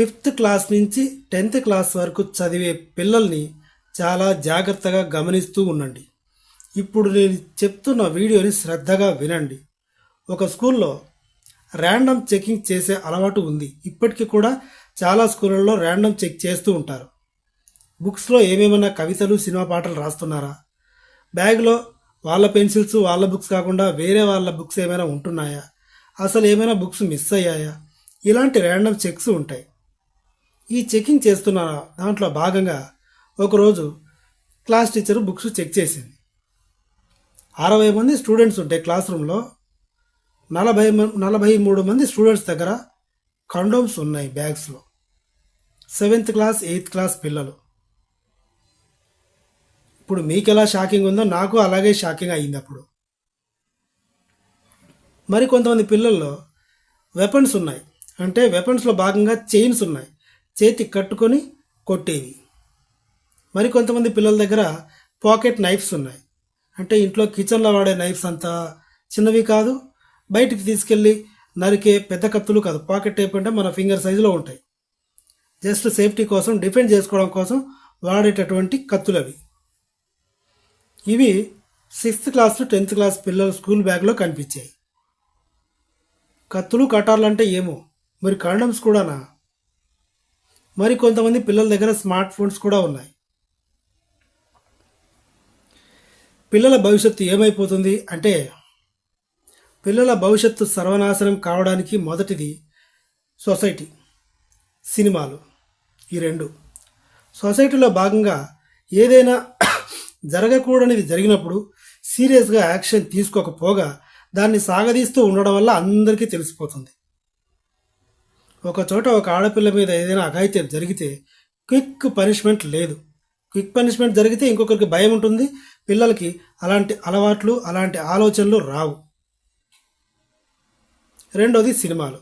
Fifth class నుంచి tenth class వరకు చదివే పిల్లల్ని చాలా జాగ్రత్తగా గమనిస్తూ ఉండండి. ఇప్పుడు నేను చెప్తున్న వీడియోని శ్రద్ధగా వినండి. ఒక స్కూల్లో ర్యాండమ్ చెకింగ్ చేసే అలవాటు ఉంది. ఇప్పటికీ కూడా చాలా స్కూళ్ళల్లో ర్యాండమ్ చెక్ చేస్తూ ఉంటారు. బుక్స్లో ఏమేమన్నా కవితలు సినిమా పాటలు రాస్తున్నారా? బ్యాగ్లో వాళ్ళ పెన్సిల్స్ వాళ్ళ బుక్స్ కాకుండా వేరే వాళ్ళ బుక్స్ ఏమైనా ఉంటున్నాయా? అసలు ఏమైనా బుక్స్ మిస్ అయ్యాయా? ఇలాంటి ర్యాండమ్ చెక్స్ ఉంటాయి. ఈ చెకింగ్ చేస్తున్న దాంట్లో భాగంగా ఒకరోజు క్లాస్ టీచర్ బుక్స్ చెక్ చేసింది. అరవై మంది స్టూడెంట్స్ ఉంటే క్లాస్ రూమ్లో నలభై నలభై మూడు మంది స్టూడెంట్స్ దగ్గర కండోమ్స్ ఉన్నాయి బ్యాగ్స్లో. సెవెంత్ క్లాస్ ఎయిత్ క్లాస్ పిల్లలు. ఇప్పుడు మీకు ఎలా షాకింగ్ ఉందో నాకు అలాగే షాకింగ్ అయ్యింది అప్పుడు. మరి కొంతమంది పిల్లల్లో వెపన్స్ ఉన్నాయి. అంటే వెపన్స్లో భాగంగా చైన్స్ ఉన్నాయి. చేతి కట్టుకొని కొట్టేవి మరి కొంతమంది పిల్లల దగ్గర పాకెట్ నైఫ్స్ ఉన్నాయి. అంటే ఇంట్లో కిచెన్లో వాడే నైఫ్స్ అంత చిన్నవి కాదు. బయటికి తీసుకెళ్ళి నరికే పెద్ద కత్తులు కాదు. పాకెట్ టైప్ అంటే మన ఫింగర్ సైజులో ఉంటాయి. జస్ట్ సేఫ్టీ కోసం డిఫెండ్ చేసుకోవడం కోసం వాడేటటువంటి కత్తులు అవి. ఇవి సిక్స్త్ క్లాస్ టెన్త్ క్లాస్ పిల్లల స్కూల్ బ్యాగ్లో కనిపించాయి. కత్తులు కటార్లు అంటే ఏమో? మరి కాండమ్స్ కూడానా? మరి కొంతమంది పిల్లల దగ్గర స్మార్ట్ ఫోన్స్ కూడా ఉన్నాయి. పిల్లల భవిష్యత్తు ఏమైపోతుంది అంటే పిల్లల భవిష్యత్తు సర్వనాశనం కావడానికి మొదటిది సొసైటీ సినిమాలు. ఈ రెండు. సొసైటీలో భాగంగా ఏదైనా జరగకూడనిది జరిగినప్పుడు సీరియస్గా యాక్షన్ తీసుకోకపోగా దాన్ని సాగదీస్తూ ఉండడం వల్ల అందరికీ తెలిసిపోతుంది. ఒక చోట ఒక ఆడపిల్ల మీద ఏదైనా అఘాయిత్యం జరిగితే క్విక్ పనిష్మెంట్ లేదు. క్విక్ పనిష్మెంట్ జరిగితే ఇంకొకరికి భయం ఉంటుంది పిల్లలకి అలాంటి అలవాట్లు అలాంటి ఆలోచనలు రావు. రెండోది సినిమాలు.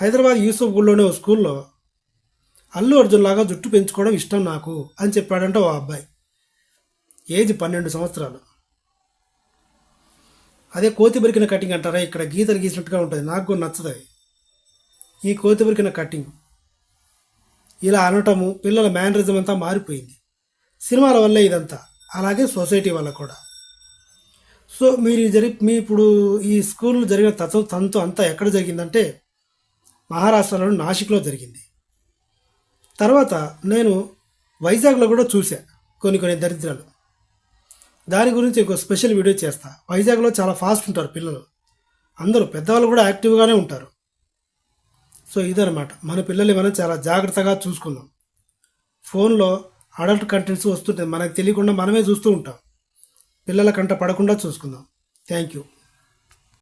హైదరాబాద్ యూసుఫ్ గుళ్ళోనే ఓ స్కూల్లో అల్లు అర్జున్ లాగా జుట్టు పెంచుకోవడం ఇష్టం నాకు అని చెప్పాడంట ఓ అబ్బాయి. ఏజ్ పన్నెండు సంవత్సరాలు. అదే కోతి బరికిన కటింగ్ అంటారా? ఇక్కడ గీతలు గీసినట్టుగా ఉంటుంది. నాకు కూడా నచ్చదు అది. ఈ కోతి బరికిన కటింగ్ ఇలా అనటము పిల్లల మేనరిజం అంతా మారిపోయింది. సినిమాల వల్లే ఇదంతా. అలాగే సొసైటీ వల్ల కూడా. సో మీరు జరి మీ ఇప్పుడు ఈ స్కూల్లో జరిగిన తత్వ తంతు అంతా ఎక్కడ జరిగిందంటే మహారాష్ట్రలోని నాసిక్లో జరిగింది. తర్వాత నేను వైజాగ్లో కూడా చూసా కొన్ని కొన్ని దరిద్రాలు. దాని గురించి ఒక స్పెషల్ వీడియో చేస్తా. వైజాగ్లో చాలా ఫాస్ట్ ఉంటారు పిల్లలు. అందరూ పెద్దవాళ్ళు కూడా యాక్టివ్గానే ఉంటారు. సో ఇదనమాట మన పిల్లల్ని మనం చాలా జాగ్రత్తగా చూసుకుందాం. ఫోన్లో అడల్ట్ కంటెంట్స్ వస్తుంటాయి. మనకు తెలియకుండా మనమే చూస్తూ ఉంటాం. పిల్లల కంట పడకుండా చూసుకుందాం. Thank you.